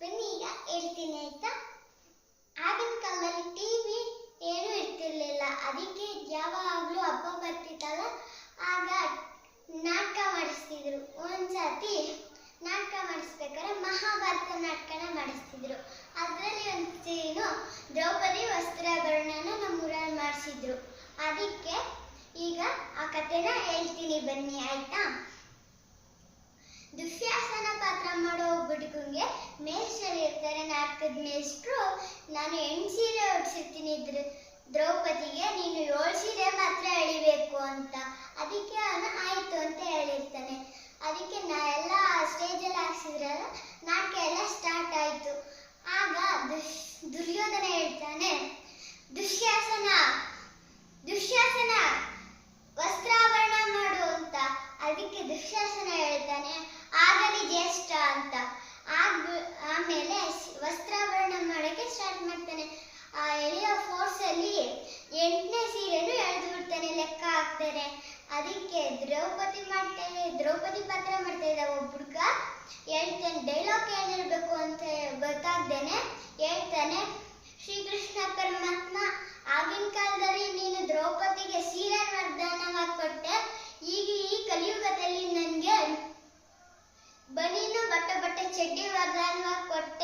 ಬನ್ನಿ, ಈಗ ಹೇಳ್ತೀನಿ, ಆಯ್ತಾ? ಆಗಿನ ಕಾಲದಲ್ಲಿ ಟಿವಿ ಏನೂ ಇರ್ತಿರ್ಲಿಲ್ಲ. ಅದಕ್ಕೆ ಯಾವಾಗಲೂ ಹಬ್ಬ ಬರ್ತಿತ್ತಲ್ಲ, ಆಗ ನಾಟಕ ಮಾಡಿಸ್ತಿದ್ರು. ಒಂದ್ಸತಿ ನಾಟಕ ಮಾಡಿಸ್ಬೇಕಾದ್ರೆ ಮಹಾಭಾರತ ನಾಟಕನ ಮಾಡಿಸ್ತಿದ್ರು. ಅದರಲ್ಲಿ ಒಂದು ಸೀನು ದ್ರೌಪದಿ ವಸ್ತ್ರಾಭರಣನ ನಮ್ಮೂರಲ್ಲಿ ಮಾಡಿಸಿದ್ರು. ಅದಕ್ಕೆ ಈಗ ಆ ಕಥೆನ ಹೇಳ್ತೀನಿ ಬನ್ನಿ, ಆಯ್ತಾ? ಇರ್ತಾರೆ ನಾಟಕದ ಮೇಷ್ಟ್ರು, ನಾನು ಎಂಟು ಸೀರೆ ಉಡ್ಸಿರ್ತೀನಿ ದ್ರ, ದ್ರೌಪದಿಗೆ, ನೀನು ಏಳು ಸೀರೆ ಮಾತ್ರ ಎಳಿಬೇಕು ಅಂತ. ಅದಕ್ಕೆ ಅವನು ಮಾಡೋಕ್ಕೆ ಸ್ಟಾರ್ಟ್ ಮಾಡ್ತಾನೆ. ಆ ಎಳೆಯೋ ಫೋರ್ಸಲ್ಲಿ ಎಂಟನೇ ಸೀರೆನೂ ಎಳೆದು ಬಿಡ್ತಾನೆ, ಲೆಕ್ಕ ಹಾಕ್ತಾನೆ. ಅದಕ್ಕೆ ದ್ರೌಪದಿ ಮಾಡ್ತಾನೆ ದ್ರೌಪದಿ ಪಾತ್ರ ಮಾಡ್ತಾ ಇದ್ದ ಒಬ್ಬ ಹುಡುಗ ಹೇಳ್ತಾನೆ ಡೈಲಾಗ್ ಏನಿರಬೇಕು ಅಂತ ಗೊತ್ತಾಗ್ದೇನೆ ಹೇಳ್ತಾನೆ, ಶ್ರೀಕೃಷ್ಣ ಪರಮಾತ್ಮ, ಆಗಿನ ಕಾಲದಲ್ಲಿ ನೀನು ದ್ರೌಪದಿಗೆ ಸೀರೆ ವರದಾನವಾಗಿ ಕೊಟ್ಟೆ ಈಗ ಈ ಕಲಿಯುಗದಲ್ಲಿ ನನಗೆ ಬನೀನು ಬಟ್ಟೆ ಬಟ್ಟೆ ಚಡ್ಡಿ ವರದಾನವಾಗಿ ಕೊಟ್ಟೆ